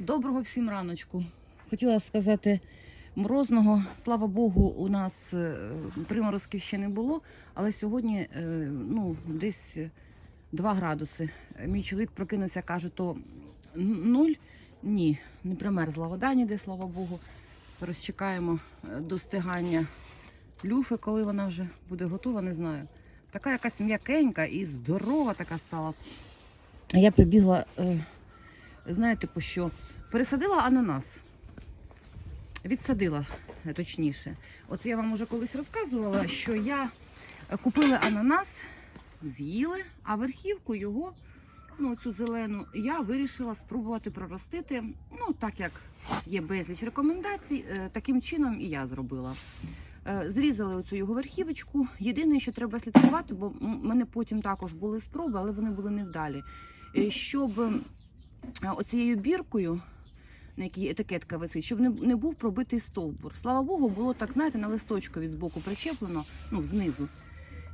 Доброго всім раночку. Хотіла сказати морозного. Слава Богу, у нас е, приморозків ще не було, але сьогодні е, ну, десь 2 градуси. Мій чоловік прокинувся, каже, то нуль. Ні, не примерзла вода ніде, слава Богу. Розчекаємо е, достигання люфи, коли вона вже буде готова, не знаю. Така якась м'якенька і здорова така стала. Я прибігла, знаєте, по що? Пересадила ананас. Відсадила, е, точніше. От я вам уже колись розказувала, що я купила ананас, з'їли, а верхівку його, ну цю зелену, я вирішила спробувати проростити. Ну, так як є безліч рекомендацій, е, таким чином і я зробила. Е, Зрізали оцю його верхівочку. Єдине, що треба слідкувати, бо в мене потім також були спроби, але вони були невдалі. Щоб оцією біркою, на якій етикетка висить, щоб не, не був пробитий стовбур. Слава Богу, було так, знаєте, на листочкові збоку причеплено, ну, знизу.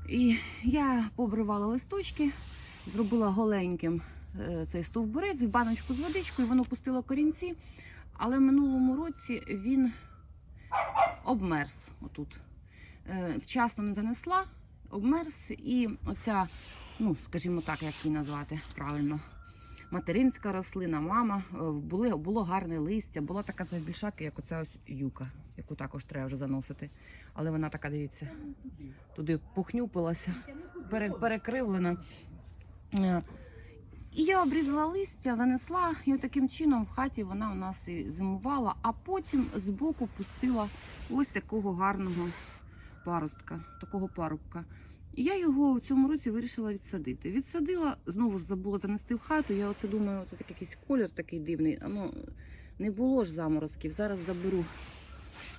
І я побривала листочки, зробила голеньким е, цей стовбурець в баночку з водичкою, воно пустило корінці, але в минулому році він обмерз отут. Е, Вчасно не занесла, обмерз, і оця, ну, скажімо так, як її назвати правильно, материнська рослина, мама, е, були, було гарне листя, була така завбільшака, як оця ось юка, яку також треба вже заносити. Але вона така, дивіться, туди похнюпилася, перекривлена. Е, І я обрізала листя, занесла, і таким чином в хаті вона у нас і зимувала, а потім збоку пустила ось такого гарного паростка, такого парубка. І я його в цьому році вирішила відсадити. Відсадила, знову ж забула занести в хату. Я оце думаю, це такий якийсь колір такий дивний. Ну, не було ж заморозків. Зараз заберу,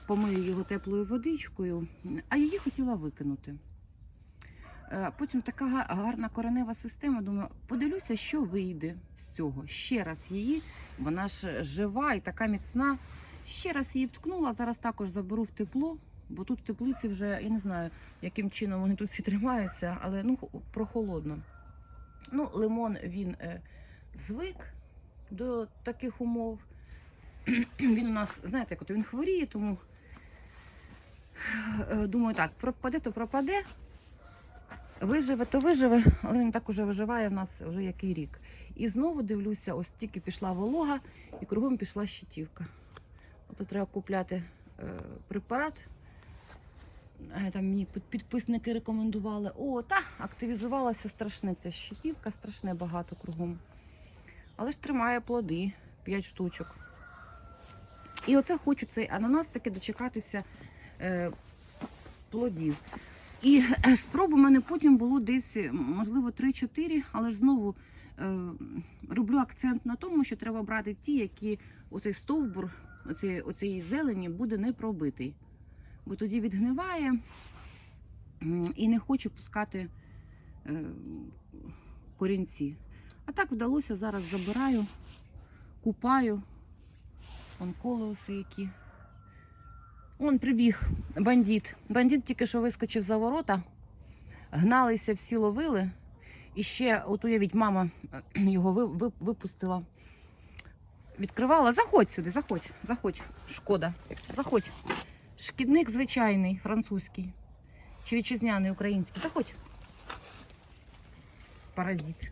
помию його теплою водичкою, а її хотіла викинути. Е, Потім така гарна коренева система. Думаю, подивлюся, що вийде з цього. Ще раз її, вона ж жива і така міцна. Ще раз її вткнула, зараз також заберу в тепло, бо тут в теплиці вже я не знаю, яким чином вони тут всі тримаються, але ну прохолодно. Ну, лимон він е, звик до таких умов. Він у нас, знаєте, як він хворіє, тому е, думаю, так, пропаде, то пропаде. Виживе, то виживе, але він так уже виживає в нас вже який рік. І знову дивлюся, ось тільки пішла волога і кругом пішла щитівка. Ото треба купляти е, препарат. Е, Там мені підписники рекомендували. О, та активізувалася страшне. Ця щитівка, страшне багато кругом. Але ж тримає плоди, 5 штучок. І оце хочу цей ананас таки дочекатися е, плодів. І е, спроб у мене потім було десь, е, можливо, 3-4, але ж знову е, роблю акцент на тому, що треба брати ті, які оцей стовбур оцієї зелені буде не пробитий. Бо тоді відгниває і не хоче пускати е, корінці. А так вдалося, зараз забираю, купаю. Вон колеуси які. Он прибіг бандит. Бандит тільки що вискочив за ворота, гналися, всі ловили. І ще, от уявіть, мама е, його ви- ви- випустила. Відкривала. Заходь сюди, заходь, заходь. Шкода. Заходь. Шкідник звичайний, французький. Чи вітчизняний український. Заходь. Паразит.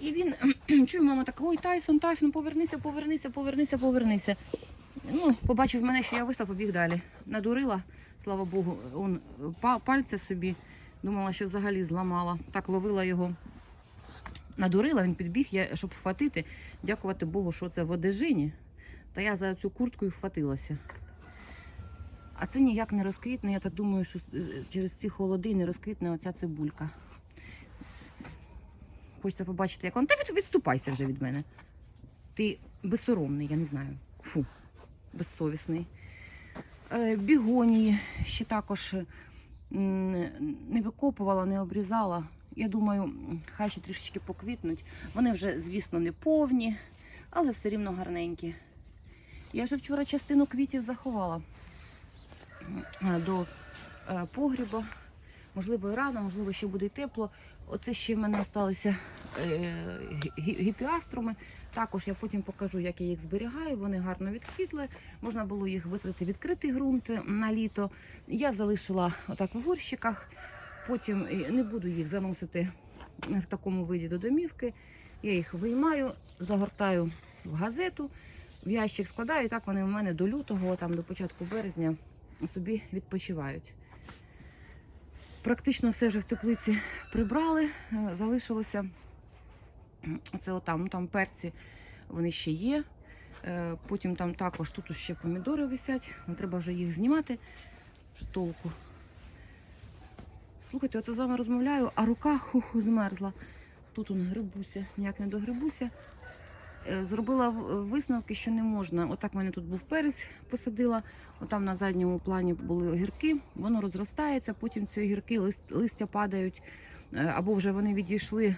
І він, чую, мама така, ой, Тайсон, Тайсон, повернися, повернися, повернися, повернися. Ну, побачив мене, що я вийшла, побіг далі. Надурила, слава Богу, он пальця собі. Думала, що взагалі зламала. Так ловила його. Надурила, він підбіг, я, щоб вхватити. Дякувати Богу, що це в одежині. Та я за цю куртку і вхватилася. А це ніяк не розквітне. Я так думаю, що е, через ці холоди не розквітне оця цибулька. Хочеться побачити, як вона. Та від- відступайся вже від мене. Ти безсоромний, я не знаю. Фу, безсовісний. Е, бігонії ще також не викопувала, не обрізала. Я думаю, хай ще трішечки поквітнуть. Вони вже, звісно, не повні, але все рівно гарненькі. Я вже вчора частину квітів заховала до е, погріба. Можливо, і рано, можливо, ще буде тепло. Оце ще в мене залишилися е, гіпіаструми. Також я потім покажу, як я їх зберігаю. Вони гарно відквітли. Можна було їх висадити в відкритий ґрунт на літо. Я залишила отак в горщиках. Потім е, не буду їх заносити в такому виді до домівки. Я їх виймаю, загортаю в газету, в ящик складаю, і так вони в мене до лютого, там до початку березня собі відпочивають. Практично все вже в теплиці прибрали, е, залишилося це отам, там перці, вони ще є. Е, Потім там також тут ще помідори висять, нам треба вже їх знімати. Толку. Слухайте, оце з вами розмовляю, а рука ху-ху, змерзла. Тут он грибуся, ніяк не догрибуся. Е, Зробила висновки, що не можна. Отак в мене тут був перець, посадила. Отам на задньому плані були огірки, воно розростається, потім ці огірки лист- листя падають, е, або вже вони відійшли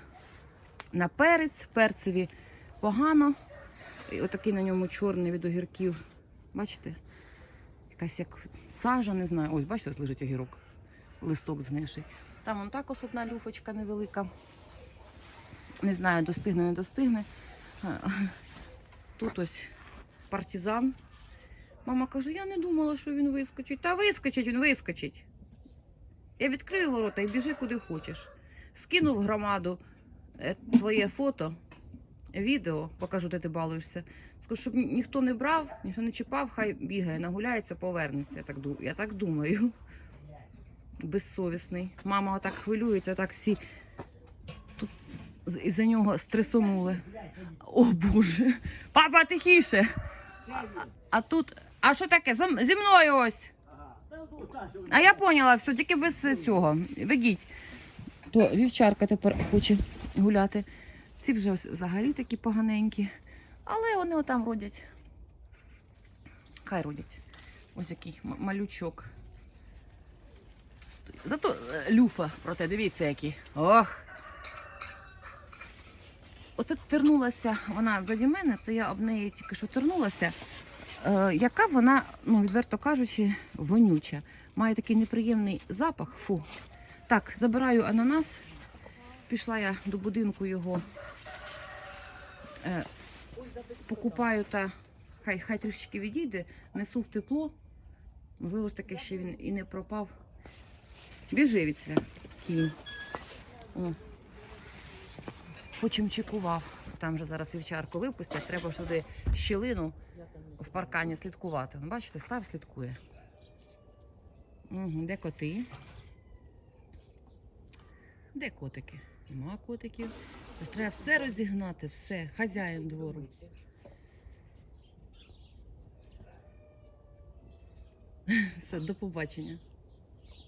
на перець, перцеві погано. І отакий на ньому чорний від огірків. Бачите? Якась як сажа, не знаю. Ось, бачите, ось лежить огірок, листок знеший. Там вон також одна люфочка невелика. Не знаю, достигне, не достигне. Тут ось партизан. Мама каже, я не думала, що він вискочить. Та вискочить, він вискочить. Я відкрию ворота і біжи куди хочеш. Скинув громаду е, твоє фото, відео, покажу, де ти балуєшся. Скажу, щоб ніхто не брав, ніхто не чіпав, хай бігає, нагуляється, повернеться. Я так, я так думаю. Безсовісний. Мама отак хвилюється, так всі тут з- із-за нього стресонули. О Боже. Папа, тихіше. А, а тут. А що таке? Зі мною ось. А я поняла, все, тільки без цього. Ведіть. То вівчарка тепер хоче гуляти. Ці вже взагалі такі поганенькі. Але вони отам родять. Хай родять. Ось який малючок. Зато е, люфа, проте дивіться які. Ох. Оце тернулася вона заді мене, це я об неї тільки що тернулася. Е, яка вона, ну, відверто кажучи, вонюча. Має такий неприємний запах. Фу. Так, забираю ананас. Пішла я до будинку його. Е, покупаю та хай, хай трішечки відійде, несу в тепло. Можливо ж таки, ще він і не пропав. Біжи від кінь. О. Почимчикував. Там же зараз вівчарку випустять, треба сюди щілину в паркані слідкувати. Ну, Бачите, став слідкує. Угу, де коти? Де котики? Нема котиків. Тож треба все розігнати, все, хазяїн двору. Все, до побачення.